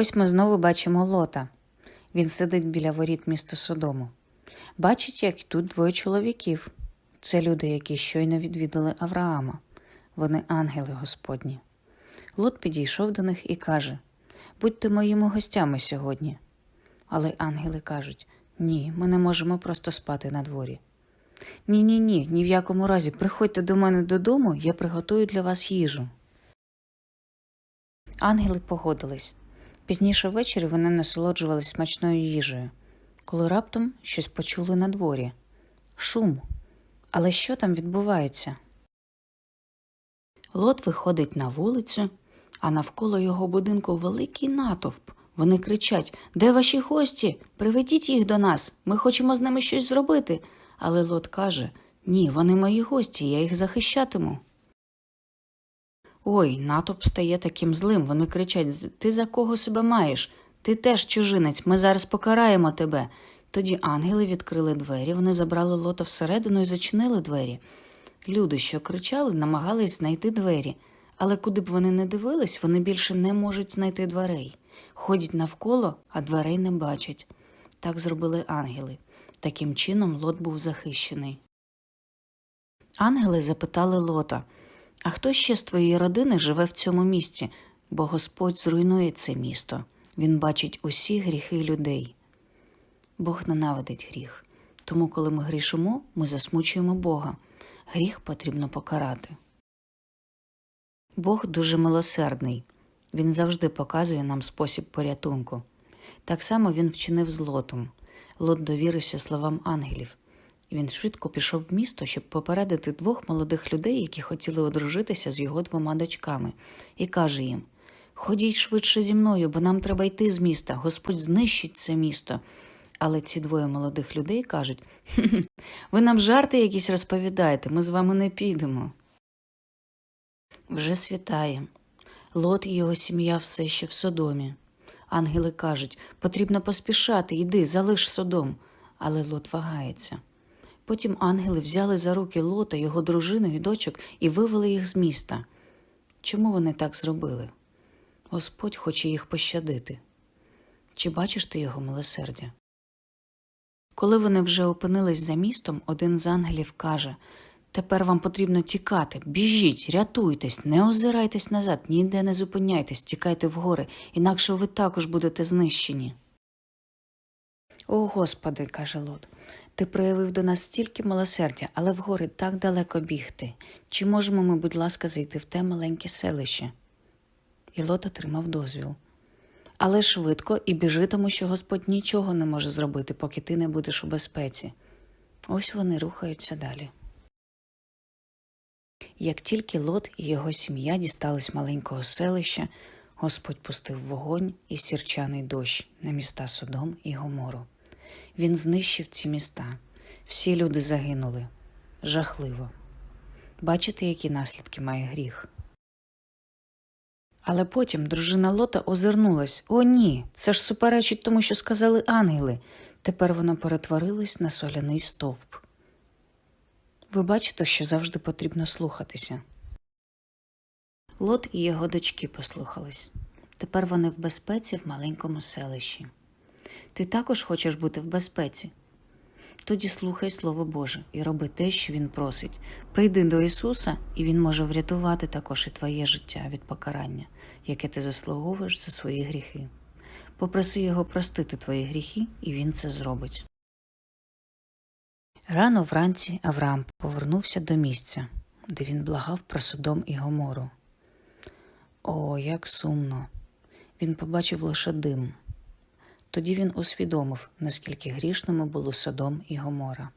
Ось ми знову бачимо лота. Він сидить біля воріт міста Содому. Бачить, як тут двоє чоловіків. Це люди, які щойно відвідали Авраама. Вони ангели Господні. Лот підійшов до них і каже: Будьте моїми гостями сьогодні. Але ангели кажуть: ні, ми не можемо просто спати на дворі. Ні, ні, ні, ні в якому разі приходьте до мене додому, я приготую для вас їжу. Ангели погодились. Пізніше ввечері вони насолоджувались смачною їжею, коли раптом щось почули на дворі. Шум. Але що там відбувається? Лот виходить на вулицю, а навколо його будинку великий натовп. Вони кричать Де ваші гості? Приведіть їх до нас. Ми хочемо з ними щось зробити. Але Лот каже Ні, вони мої гості, я їх захищатиму. Ой, натовп стає таким злим. Вони кричать Ти за кого себе маєш? Ти теж чужинець, ми зараз покараємо тебе. Тоді ангели відкрили двері, вони забрали лота всередину і зачинили двері. Люди, що кричали, намагались знайти двері, але куди б вони не дивились, вони більше не можуть знайти дверей. Ходять навколо, а дверей не бачать. Так зробили ангели. Таким чином лот був захищений. Ангели запитали лота А хто ще з твоєї родини живе в цьому місті? Бо Господь зруйнує це місто. Він бачить усі гріхи людей. Бог ненавидить гріх. Тому, коли ми грішимо, ми засмучуємо Бога. Гріх потрібно покарати. Бог дуже милосердний. Він завжди показує нам спосіб порятунку. Так само він вчинив з Лотом. Лот довірився словам ангелів. Він швидко пішов в місто, щоб попередити двох молодих людей, які хотіли одружитися з його двома дочками, і каже їм: Ходіть швидше зі мною, бо нам треба йти з міста. Господь знищить це місто. Але ці двоє молодих людей кажуть: «Хе-хе, ви нам жарти якісь розповідаєте, ми з вами не підемо. Вже світає. Лот і його сім'я все ще в Содомі. Ангели кажуть, потрібно поспішати, йди, залиш Содом. Але Лот вагається. Потім ангели взяли за руки Лота, його дружину і дочок і вивели їх з міста. Чому вони так зробили? Господь хоче їх пощадити. Чи бачиш ти його милосердя? Коли вони вже опинились за містом, один з ангелів каже Тепер вам потрібно тікати, біжіть, рятуйтесь, не озирайтесь назад, ніде не зупиняйтесь, тікайте вгори, інакше ви також будете знищені. О Господи, каже Лот, ти проявив до нас стільки милосердя, але вгори так далеко бігти. Чи можемо ми, будь ласка, зайти в те маленьке селище? І Лот отримав дозвіл. Але швидко і біжи, тому що Господь нічого не може зробити, поки ти не будеш у безпеці. Ось вони рухаються далі. Як тільки Лот і його сім'я дістались маленького селища, Господь пустив вогонь і сірчаний дощ на міста Содом і Гомору. Він знищив ці міста. Всі люди загинули. Жахливо. Бачите, які наслідки має гріх. Але потім дружина Лота озирнулась О, ні, це ж суперечить тому, що сказали ангели. Тепер вона перетворилась на соляний стовп. Ви бачите, що завжди потрібно слухатися. Лот і його дочки послухались. Тепер вони в безпеці в маленькому селищі. Ти також хочеш бути в безпеці? Тоді слухай Слово Боже і роби те, що Він просить. Прийди до Ісуса, і Він може врятувати також і твоє життя від покарання, яке ти заслуговуєш за свої гріхи. Попроси Його простити твої гріхи, і Він це зробить. Рано вранці Авраам повернувся до місця, де він благав про Содом і Гомору. О, як сумно! Він побачив лише дим. Тоді він усвідомив, наскільки грішними були Содом і Гомора.